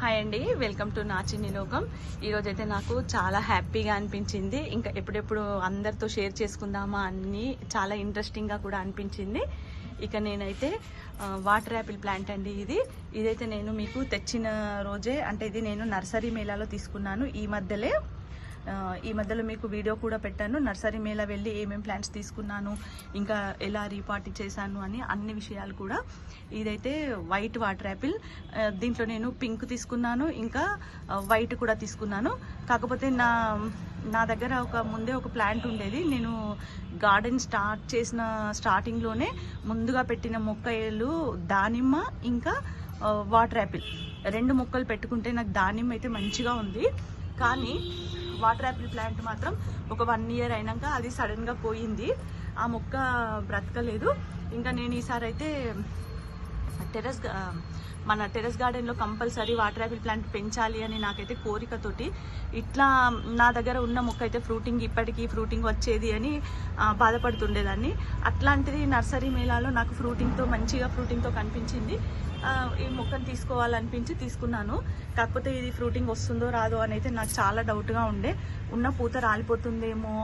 Hi అండి welcome to నా చిన్ని లోకం ఈరోజు అయితే నాకు చాలా హ్యాపీగా అనిపించింది. ఇంకా ఎప్పుడెప్పుడు అందరితో షేర్ చేసుకుందామా అని చాలా ఇంట్రెస్టింగ్గా కూడా అనిపించింది. ఇక నేనైతే వాటర్ యాపిల్ ప్లాంట్ అండి ఇది. ఇదైతే నేను మీకు తెచ్చిన రోజే అంటే ఇది నేను నర్సరీ మేళాలో తీసుకున్నాను ఈ మధ్యలో. ఈ మధ్యలో మీకు వీడియో కూడా పెట్టాను. నర్సరీ మేళ వెళ్ళి ఏమేమి ప్లాంట్స్ తీసుకున్నాను ఇంకా ఎలా రీపార్టీ చేశాను అని అన్ని విషయాలు కూడా. ఇదైతే వైట్ వాటర్ యాపిల్ దీంట్లో నేను పింక్ తీసుకున్నాను ఇంకా వైట్ కూడా తీసుకున్నాను. కాకపోతే నా నా దగ్గర ఒక ముందే ఒక ప్లాంట్ ఉండేది. నేను గార్డెన్ స్టార్ట్ చేసిన స్టార్టింగ్లోనే ముందుగా పెట్టిన మొక్కలు దానిమ్మ ఇంకా వాటర్ యాపిల్ రెండు మొక్కలు పెట్టుకుంటే నాకు దానిమ్మ అయితే మంచిగా ఉంది. కానీ వాటర్ యాపిల్ ప్లాంట్ మాత్రం ఒక వన్ ఇయర్ అయినాక అది సడన్గా పోయింది. ఆ మొక్క బ్రతకలేదు. ఇంకా నేను ఈసారి అయితే టెర్రస్ మన టెర్రస్ గార్డెన్లో కంపల్సరీ వాటర్ యాపిల్ ప్లాంట్ పెంచాలి అని నాకైతే కోరికతోటి ఇట్లా నా దగ్గర ఉన్న మొక్క అయితే ఫ్రూటింగ్ ఇప్పటికీ ఫ్రూటింగ్ వచ్చేది అని బాధపడుతుండేదాన్ని. అట్లాంటిది నర్సరీ మేళాలో నాకు ఫ్రూటింగ్తో మంచిగా ఫ్రూటింగ్తో కనిపించింది. ఈ మొక్కను తీసుకోవాలనిపించి తీసుకున్నాను. కాకపోతే ఇది ఫ్రూటింగ్ వస్తుందో రాదో అని అయితే నాకు చాలా డౌట్గా ఉండే. ఉన్న పూత రాలిపోతుందేమో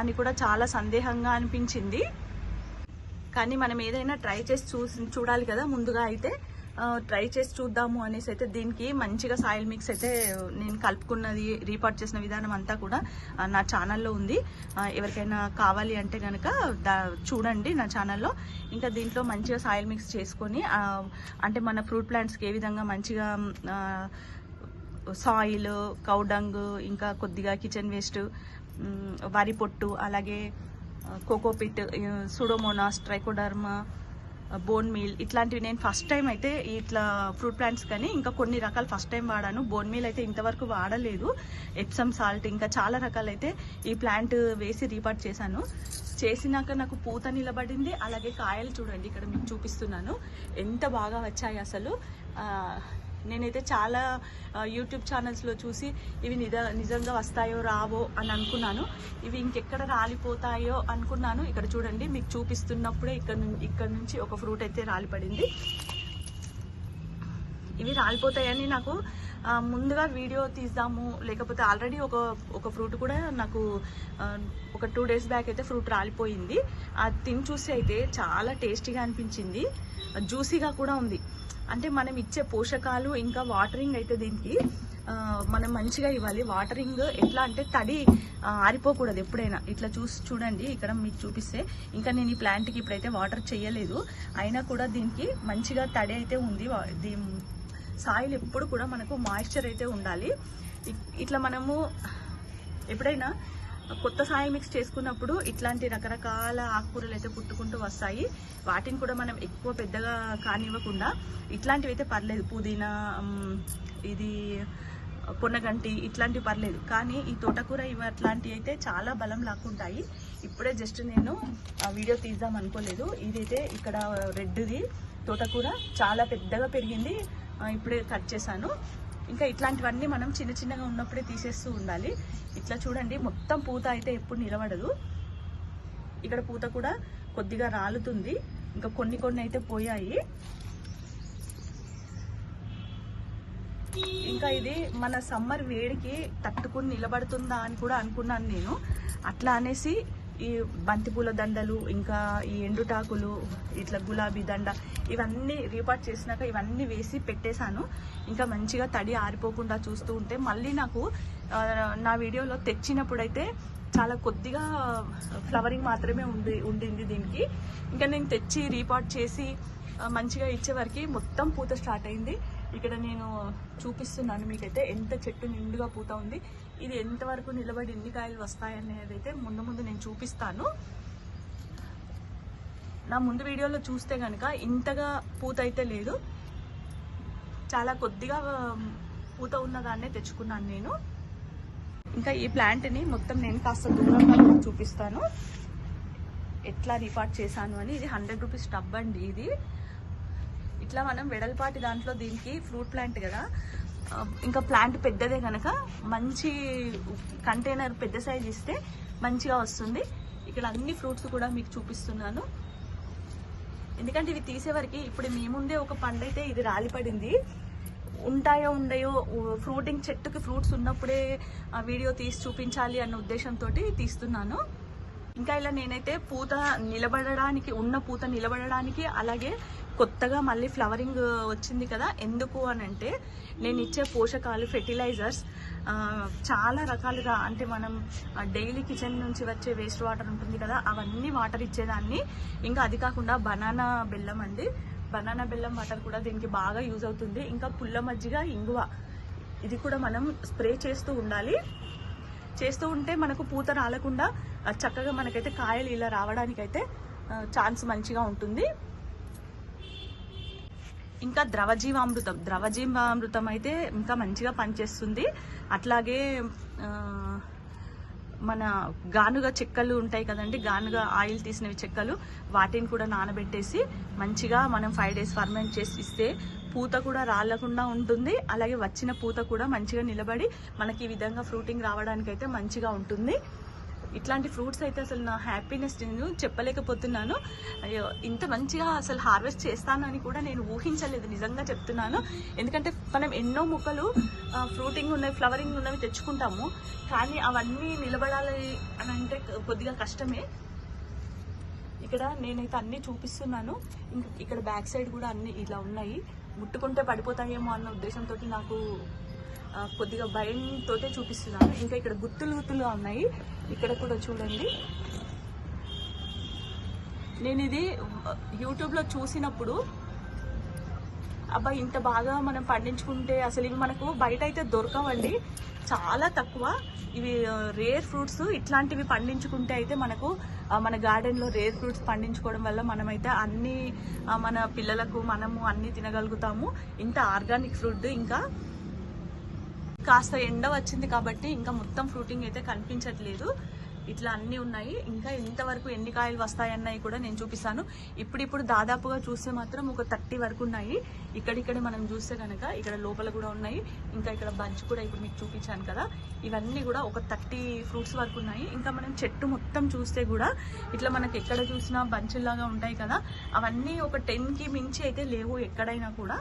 అని కూడా చాలా సందేహంగా అనిపించింది. కానీ మనం ఏదైనా ట్రై చేసి చూసి చూడాలి కదా ముందుగా అయితే ట్రై చేసి చూద్దాము అనేసి అయితే దీనికి మంచిగా సాయిల్ మిక్స్ అయితే నేను కలుపుకున్నది రీపార్ట్ చేసిన విధానం అంతా కూడా నా ఛానల్లో ఉంది. ఎవరికైనా కావాలి అంటే కనుక చూడండి నా ఛానల్లో. ఇంకా దీంట్లో మంచిగా సాయిల్ మిక్స్ చేసుకొని అంటే మన ఫ్రూట్ ప్లాంట్స్కి ఏ విధంగా మంచిగా సాయిల్ కౌడంగ్ ఇంకా కొద్దిగా కిచెన్ వేస్ట్ వరి పొట్టు అలాగే cocopeat pseudomonas trichoderma bone meal ఇట్లాంటివి నేను ఫస్ట్ టైం అయితే ఇట్లా ఫ్రూట్ ప్లాంట్స్ కానీ ఇంకా కొన్ని రకాలు ఫస్ట్ టైం వాడాను. బోన్ మీల్ అయితే ఇంతవరకు వాడలేదు. ఎప్సమ్ సాల్ట్ ఇంకా చాలా రకాలైతే ఈ ప్లాంట్ వేసి రీపార్ట్ చేశాను. చేసినాక నాకు పూత నిలబడింది. అలాగే కాయలు చూడండి ఇక్కడ మీకు చూపిస్తున్నాను. ఎంత బాగా వచ్చాయి అసలు. నేనైతే చాలా యూట్యూబ్ ఛానల్స్లో చూసి ఇవి నిజ నిజంగా వస్తాయో రావో అని అనుకున్నాను. ఇవి ఇంకెక్కడ రాలిపోతాయో అనుకున్నాను. ఇక్కడ చూడండి మీకు చూపిస్తున్నప్పుడే ఇక్కడ ఇక్కడ నుంచి ఒక ఫ్రూట్ అయితే రాలిపడింది. ఇవి రాలిపోతాయని నాకు ముందుగా వీడియో తీద్దాము. లేకపోతే ఆల్రెడీ ఒక ఒక ఫ్రూట్ కూడా నాకు ఒక టూ డేస్ బ్యాక్ అయితే ఫ్రూట్ రాలిపోయింది. అది తిని చూసి అయితే చాలా టేస్టీగా అనిపించింది. జ్యూసీగా కూడా ఉంది. అంటే మనం ఇచ్చే పోషకాలు ఇంకా వాటరింగ్ అయితే దీనికి మనం మంచిగా ఇవ్వాలి. వాటరింగ్ ఎట్లా అంటే తడి ఆరిపోకూడదు ఎప్పుడైనా. ఇట్లా చూసి చూడండి. ఇక్కడ మీకు చూపిస్తే. ఇంకా నేను ఈ ప్లాంట్కి ఇప్పుడైతే వాటర్ చేయలేదు. అయినా కూడా దీనికి మంచిగా తడి అయితే ఉంది. దీ సాయిల్ ఎప్పుడు కూడా మనకు మాయిశ్చర్ అయితే ఉండాలి. ఇ- ఇట్లా మనము ఎప్పుడైనా కొత్త సాయిల్ మిక్స్ చేసుకున్నప్పుడు ఇట్లాంటి రకరకాల ఆకుకూరలు అయితే పుట్టుకుంటూ వస్తాయి. వాటిని కూడా మనం ఎక్కువ పెద్దగా కానివ్వకుండా ఇట్లాంటివి అయితే పర్లేదు. పుదీనా ఇది పొన్నగంటి ఇట్లాంటివి పర్లేదు. కానీ ఈ తోటకూర ఇవి అట్లాంటివి అయితే చాలా బలం లాక్కుంటాయి. ఇప్పుడే జస్ట్ నేను ఆ వీడియో తీద్దాం అనుకోలేదు. ఇదైతే ఇక్కడ రెడ్ది తోటకూర చాలా పెద్దగా పెరిగింది. ఇప్పుడే కట్ చేశాను. ఇంకా ఇట్లాంటివన్నీ మనం చిన్న చిన్నగా ఉన్నప్పుడే తీసేస్తూ ఉండాలి. ఇట్లా చూడండి మొత్తం పూత అయితే ఎప్పుడు నిలబడదు. ఇక్కడ పూత కూడా కొద్దిగా రాలుతుంది. ఇంకా కొన్ని కొన్ని అయితే పోయాయి. ఇంకా ఇది మన సమ్మర్ వేడికి తట్టుకుని నిలబడుతుందా అని కూడా అనుకున్నాను నేను. అట్లా అనేసి ఈ బంతిపూల దండలు ఇంకా ఈ ఎండుటాకులు ఇట్లా గులాబీ దండ ఇవన్నీ రీపార్ట్ చేసినాక ఇవన్నీ వేసి పెట్టేశాను. ఇంకా మంచిగా తడి ఆరిపోకుండా చూస్తూ ఉంటే మళ్ళీ నాకు నా వీడియోలో తెచ్చినప్పుడైతే చాలా కొద్దిగా ఫ్లవరింగ్ మాత్రమే ఉంది ఉండింది దీనికి. ఇంకా నేను తెచ్చి రీపాట్ చేసి మంచిగా ఇచ్చేవరకు మొత్తం పూత స్టార్ట్ అయింది. ఇక్కడ నేను చూపిస్తున్నాను మీకైతే ఎంత చెట్టు నిండుగా పూత ఉంది. ఇది ఎంతవరకు నిలబడి ఎన్ని కాయలు వస్తాయనేది అయితే ముందు ముందు నేను చూపిస్తాను. నా ముందు వీడియోలో చూస్తే కనుక ఇంతగా పూత అయితే లేదు. చాలా కొద్దిగా పూత పూత ఉన్నదాన్నే తెచ్చుకున్నాను నేను. ఇంకా ఈ ప్లాంట్ని మొత్తం నేను కాస్త దూరంగా చూపిస్తాను. ఎట్లా రిపార్ట్ చేశాను అని. ఇది హండ్రెడ్ రూపీస్ టబ్ అండి ఇది. ఇట్లా మనం వెడల్పాటి దాంట్లో దీనికి ఫ్రూట్ ప్లాంట్ కదా. ఇంకా ప్లాంట్ పెద్దదే కనుక మంచి కంటైనర్ పెద్ద సైజ్ ఇస్తే మంచిగా వస్తుంది. ఇక్కడ అన్ని ఫ్రూట్స్ కూడా మీకు చూపిస్తున్నాను. ఎందుకంటే ఇవి తీసేవరకు ఇప్పుడు మేముందే ఒక పండు అయితే ఇది రాలిపడింది. ఉంటాయో ఉండయో ఫ్రూటింగ్ చెట్టుకి ఫ్రూట్స్ ఉన్నప్పుడే ఆ వీడియో తీసి చూపించాలి అన్న ఉద్దేశంతో తీస్తున్నాను. ఇంకా ఇలా నేనైతే పూత నిలబడడానికి ఉన్న పూత నిలబడడానికి అలాగే కొత్తగా మళ్ళీ ఫ్లవరింగ్ వచ్చింది కదా ఎందుకు అని అంటే నేను ఇచ్చే పోషకాలు ఫెర్టిలైజర్స్ చాలా రకాలుగా అంటే మనం డైలీ కిచెన్ నుంచి వచ్చే వేస్ట్ వాటర్ ఉంటుంది కదా అవన్నీ వాటర్ ఇచ్చేదాన్ని. ఇంకా అది కాకుండా బనానా బెల్లం అండి. బనానా బెల్లం వాటర్ కూడా దీనికి బాగా యూజ్ అవుతుంది. ఇంకా పుల్ల మజ్జిగ ఇంగువ. ఇది కూడా మనం స్ప్రే చేస్తూ ఉండాలి. చేస్తూ ఉంటే మనకు పూత రాలకుండా చక్కగా మనకైతే కాయలు ఇలా రావడానికైతే ఛాన్స్ మంచిగా ఉంటుంది. ఇంకా ద్రవజీవామృతం. ద్రవజీవామృతం అయితే ఇంకా మంచిగా పనిచేస్తుంది. అట్లాగే మన గానుగ చెక్కలు ఉంటాయి కదండి గానుగ ఆయిల్ తీసినవి చెక్కలు వాటిని కూడా నానబెట్టేసి మంచిగా మనం ఫైవ్ డేస్ ఫర్మెంట్ చేసి ఇస్తే పూత కూడా రాలకుండా ఉంటుంది. అలాగే వచ్చిన పూత కూడా మంచిగా నిలబడి మనకి ఈ విధంగా ఫ్రూటింగ్ రావడానికి అయితే మంచిగా ఉంటుంది. ఇట్లాంటి ఫ్రూట్స్ అయితే అసలు నా హ్యాపీనెస్ నేను చెప్పలేకపోతున్నాను. అయ్యో ఇంత మంచిగా అసలు హార్వెస్ట్ చేస్తానని కూడా నేను ఊహించలేదు నిజంగా చెప్తున్నాను. ఎందుకంటే మనం ఎన్నో మొక్కలు ఫ్రూటింగ్ ఉన్నవి ఫ్లవరింగ్ ఉన్నవి తెచ్చుకుంటాము. కానీ అవన్నీ నిలబడాలి అని అంటే కొద్దిగా కష్టమే. ఇక్కడ నేనైతే అన్నీ చూపిస్తున్నాను. ఇక్కడ బ్యాక్ సైడ్ కూడా అన్నీ ఇలా ఉన్నాయి. ముట్టుకుంటే పడిపోతాయేమో అన్న ఉద్దేశంతో నాకు కొద్దిగా భయంతో చూపిస్తున్నాను. ఇంకా ఇక్కడ గుత్తులు గుత్తులుగా ఉన్నాయి. ఇక్కడ కూడా చూడండి. నేను ఇది యూట్యూబ్లో చూసినప్పుడు అబ్బా ఇంత బాగా మనం పండించుకుంటే అసలు ఇవి మనకు బయట అయితే దొరకవండి. చాలా తక్కువ. ఇవి రేర్ ఫ్రూట్స్ ఇట్లాంటివి పండించుకుంటే అయితే మనకు మన గార్డెన్లో రేర్ ఫ్రూట్స్ పండించుకోవడం వల్ల మనమైతే అన్ని మన పిల్లలకు మనము అన్ని తినగలుగుతాము. ఇంత ఆర్గానిక్ ఫ్రూట్ ఇంకా కాస్త ఎండ వచ్చింది కాబట్టి ఇంకా మొత్తం ఫ్రూటింగ్ అయితే కనిపించట్లేదు. ఇట్లా అన్నీ ఉన్నాయి. ఇంకా ఎంతవరకు ఎన్ని కాయలు వస్తాయన్నవి కూడా నేను చూపిస్తాను. ఇప్పుడిప్పుడు దాదాపుగా చూస్తే మాత్రం ఒక థర్టీ వరకు ఉన్నాయి. ఇక్కడిక్కడ మనం చూస్తే కనుక ఇక్కడ లోపల కూడా ఉన్నాయి. ఇంకా ఇక్కడ బంచ్ కూడా ఇప్పుడు మీకు చూపించాను కదా. ఇవన్నీ కూడా ఒక థర్టీ ఫ్రూట్స్ వరకు ఉన్నాయి. ఇంకా మనం చెట్టు మొత్తం చూస్తే కూడా ఇట్లా మనకి ఎక్కడ చూసినా బంచుల్లాగా ఉంటాయి కదా. అవన్నీ ఒక టెన్కి మించి అయితే లేవు ఎక్కడైనా కూడా.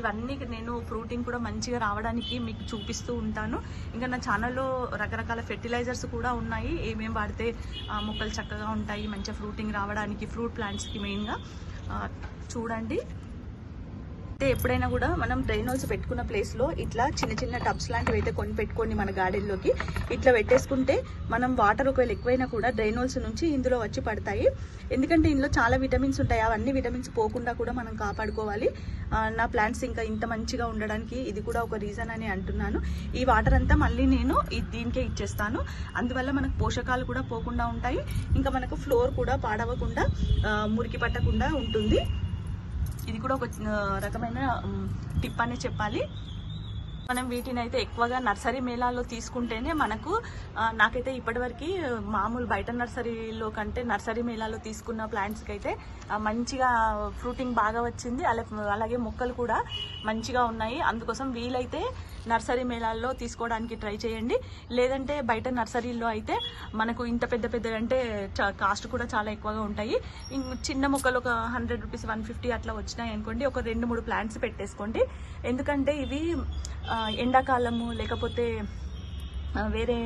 ఇవన్నీ నేను ఫ్రూటింగ్ కూడా మంచిగా రావడానికి మీకు చూపిస్తూ ఉంటాను. ఇంకా నా ఛానల్లో రకరకాల ఫెర్టిలైజర్స్ కూడా ఉన్నాయి. ఏమేమి వాడితే మొక్కలు చక్కగా ఉంటాయి మంచిగా ఫ్రూటింగ్ రావడానికి ఫ్రూట్ ప్లాంట్స్కి మెయిన్గా చూడండి. అయితే ఎప్పుడైనా కూడా మనం డ్రైనోల్స్ పెట్టుకున్న ప్లేస్లో ఇట్లా చిన్న చిన్న టబ్స్ లాంటివి అయితే కొని పెట్టుకోండి మన గార్డెన్లోకి ఇట్లా పెట్టేసుకుంటే మనం వాటర్ ఒకవేళ ఎక్కువైనా కూడా డ్రైనోల్స్ నుంచి ఇందులో వచ్చి పడతాయి. ఎందుకంటే ఇందులో చాలా విటమిన్స్ ఉంటాయి. అవన్నీ విటమిన్స్ పోకుండా కూడా మనం కాపాడుకోవాలి. నా ప్లాంట్స్ ఇంకా ఇంత మంచిగా ఉండడానికి ఇది కూడా ఒక రీజన్ అని అంటున్నాను. ఈ వాటర్ అంతా మళ్ళీ నేను ఈ- దీనికే ఇచ్చేస్తాను. అందువల్ల మనకు పోషకాలు కూడా పోకుండా ఉంటాయి. ఇంకా మనకు ఫ్లోర్ కూడా పాడవకుండా మురికి పట్టకుండా ఉంటుంది. ఇది కూడా ఒక రకమైన టిప్ అనే చెప్పాలి. మనం వీటిని అయితే ఎక్కువగా నర్సరీ మేళాల్లో తీసుకుంటేనే మనకు నాకైతే ఇప్పటివరకు మామూలు బయట నర్సరీలో కంటే నర్సరీ మేళాలో తీసుకున్న ప్లాంట్స్కి అయితే మంచిగా ఫ్రూటింగ్ బాగా వచ్చింది. అలా అలాగే మొక్కలు కూడా మంచిగా ఉన్నాయి. అందుకోసం వీలైతే నర్సరీ మేళాల్లో తీసుకోవడానికి ట్రై చేయండి. లేదంటే బయట నర్సరీలో అయితే మనకు ఇంత పెద్ద పెద్ద అంటే కాస్ట్ కూడా చాలా ఎక్కువగా ఉంటాయి. చిన్న మొక్కలు ఒక హండ్రెడ్ రూపీస్ వన్ ఫిఫ్టీ అట్లా వచ్చినాయి అనుకోండి ఒక రెండు మూడు ప్లాంట్స్ పెట్టేసుకోండి. ఎందుకంటే ఇవి ఎండాకాలము లేకపోతే వేరే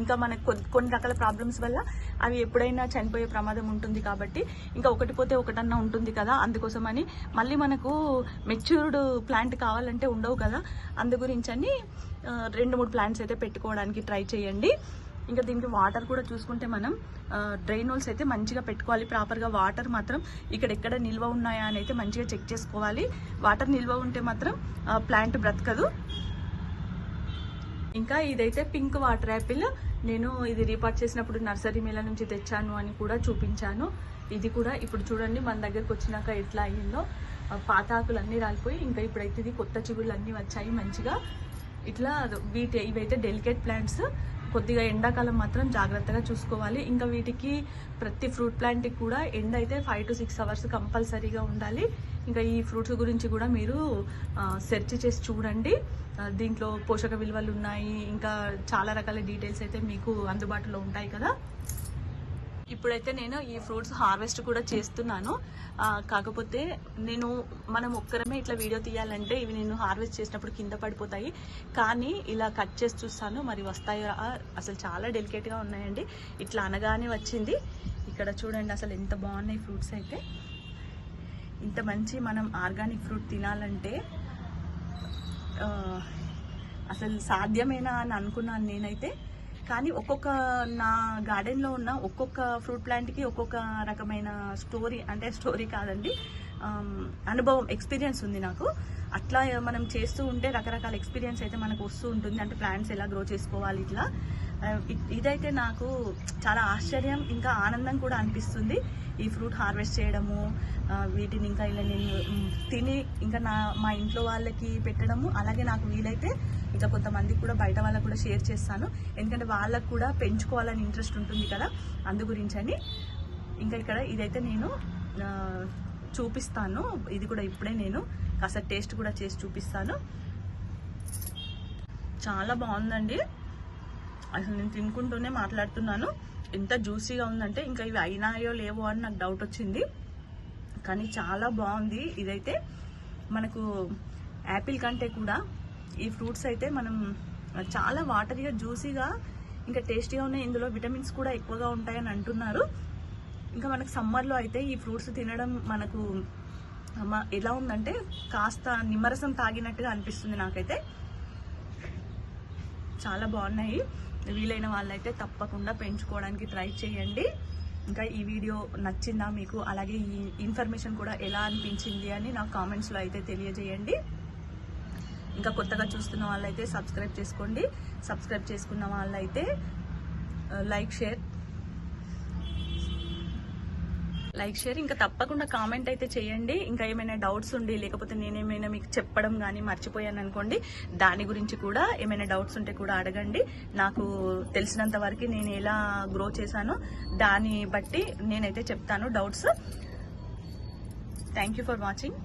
ఇంకా మనకు కొన్ని రకాల ప్రాబ్లమ్స్ వల్ల అవి ఎప్పుడైనా చనిపోయే ప్రమాదం ఉంటుంది కాబట్టి ఇంకా ఒకటి పోతే ఒకటన్నా ఉంటుంది కదా అందుకోసమని మళ్ళీ మనకు మెచ్యూర్డ్ ప్లాంట్ కావాలంటే ఉండవు కదా అందు గురించని అని రెండు మూడు ప్లాంట్స్ అయితే పెట్టుకోవడానికి ట్రై చేయండి. ఇంకా దీనికి వాటర్ కూడా చూసుకుంటే మనం డ్రైనోల్స్ అయితే మంచిగా పెట్టుకోవాలి. ప్రాపర్గా వాటర్ మాత్రం ఇక్కడ ఎక్కడ నిల్వ ఉన్నాయా అని అయితే మంచిగా చెక్ చేసుకోవాలి. వాటర్ నిల్వ ఉంటే మాత్రం ప్లాంట్ బ్రతకదు. ఇంకా ఇదైతే పింక్ వాటర్ యాపిల్ నేను ఇది రీపార్ట్ చేసినప్పుడు నర్సరీ మేళ నుంచి తెచ్చాను అని కూడా చూపించాను. ఇది కూడా ఇప్పుడు చూడండి మన దగ్గరకు వచ్చినాక ఎట్లా అయ్యిందో పాత ఆకులు అన్నీ రాలిపోయి ఇంకా ఇప్పుడైతే ఇది కొత్త చిగుళ్ళు అన్నీ వచ్చాయి మంచిగా. ఇట్లా వీటి ఇవైతే డెలికేట్ ప్లాంట్స్ కొద్దిగా ఎండాకాలం మాత్రం జాగ్రత్తగా చూసుకోవాలి. ఇంకా వీటికి ప్రతి ఫ్రూట్ ప్లాంట్కి కూడా ఎండ అయితే ఫైవ్ టు సిక్స్ అవర్స్ కంపల్సరీగా ఉండాలి. ఇంకా ఈ ఫ్రూట్స్ గురించి కూడా మీరు సెర్చ్ చేసి చూడండి. దీంట్లో పోషక విలువలు ఉన్నాయి. ఇంకా చాలా రకాల డీటెయిల్స్ అయితే మీకు అందుబాటులో ఉంటాయి కదా. ఇప్పుడైతే నేను ఈ ఫ్రూట్స్ హార్వెస్ట్ కూడా చేస్తున్నాను. కాకపోతే నేను మనం ఒక్కరమే ఇట్లా వీడియో తీయాలంటే ఇవి నేను హార్వెస్ట్ చేసినప్పుడు కింద పడిపోతాయి. కానీ ఇలా కట్ చేసి చూస్తాను. మరి వస్తాయో అసలు చాలా డెలికేట్గా ఉన్నాయండి. ఇట్లా అనగానే వచ్చింది. ఇక్కడ చూడండి అసలు ఎంత బాగున్నాయి ఫ్రూట్స్ అయితే. ఇంత మంచి మనం ఆర్గానిక్ ఫ్రూట్ తినాలంటే అసలు సాధ్యమేనా అని అనుకున్నాను నేనైతే. కానీ ఒక్కొక్క నా గార్డెన్లో ఉన్న ఒక్కొక్క ఫ్రూట్ ప్లాంట్కి ఒక్కొక్క రకమైన స్టోరీ అంటే స్టోరీ కాదండి um, అనుభవం ఎక్స్పీరియన్స్ ఉంది నాకు. అట్లా మనం చేస్తూ ఉంటే రకరకాల ఎక్స్పీరియన్స్ అయితే మనకు వస్తూ ఉంటుంది. అంటే ప్లాంట్స్ ఎలా గ్రో చేసుకోవాలి ఇట్లా. ఇదైతే నాకు చాలా ఆశ్చర్యం ఇంకా ఆనందం కూడా అనిపిస్తుంది. ఈ ఫ్రూట్ హార్వెస్ట్ చేయడము వీటిని ఇంకా ఇలా నేను తిని ఇంకా నా మా ఇంట్లో వాళ్ళకి పెట్టడము అలాగే నాకు వీలైతే ఇంకా కొంతమందికి కూడా బయట వాళ్ళకి కూడా షేర్ చేస్తాను. ఎందుకంటే వాళ్ళకు కూడా పెంచుకోవాలని ఇంట్రెస్ట్ ఉంటుంది కదా అందు గురించి ఇంకా ఇక్కడ ఇదైతే నేను చూపిస్తాను. ఇది కూడా ఇప్పుడే నేను కాస్త టేస్ట్ కూడా చేసి చూపిస్తాను. చాలా బాగుందండి. అసలు నేను తినుకుంటూనే మాట్లాడుతున్నాను. ఎంత జ్యూసీగా ఉందంటే ఇంకా ఇవి అయినాయో లేవో అని నాకు డౌట్ వచ్చింది. కానీ చాలా బాగుంది. ఇదైతే మనకు యాపిల్ కంటే కూడా ఈ ఫ్రూట్స్ అయితే మనం చాలా వాటరీగా జ్యూసీగా ఇంకా టేస్టీగా ఉన్నాయి. ఇందులో విటమిన్స్ కూడా ఎక్కువగా ఉంటాయని అంటున్నారు. ఇంకా మనకు సమ్మర్లో అయితే ఈ ఫ్రూట్స్ తినడం మనకు ఎలా ఉందంటే కాస్త నిమ్మరసం తాగినట్టుగా అనిపిస్తుంది నాకైతే. చాలా బాగున్నాయి. వీలైన వాళ్ళైతే తప్పకుండా పెంచుకోవడానికి ట్రై చేయండి. ఇంకా ఈ వీడియో నచ్చిందా మీకు? అలాగే ఈ ఇన్ఫర్మేషన్ కూడా ఎలా అనిపించింది అని నాకు కామెంట్స్లో అయితే తెలియజేయండి. ఇంకా కొత్తగా చూస్తున్న వాళ్ళైతే సబ్స్క్రైబ్ చేసుకోండి. సబ్స్క్రైబ్ చేసుకున్న వాళ్ళైతే లైక్ షేర్ లైక్ షేర్ ఇంకా తప్పకుండా కామెంట్ అయితే చేయండి. ఇంకా ఏమైనా డౌట్స్ ఉండి లేకపోతే నేనేమైనా మీకు చెప్పడం కానీ మర్చిపోయాను అనుకోండి దాని గురించి కూడా ఏమైనా డౌట్స్ ఉంటే కూడా అడగండి. నాకు తెలిసినంత వరకు నేను ఎలా గ్రో చేశానో దాన్ని బట్టి నేనైతే చెప్తాను. Doubts. Thank you for watching.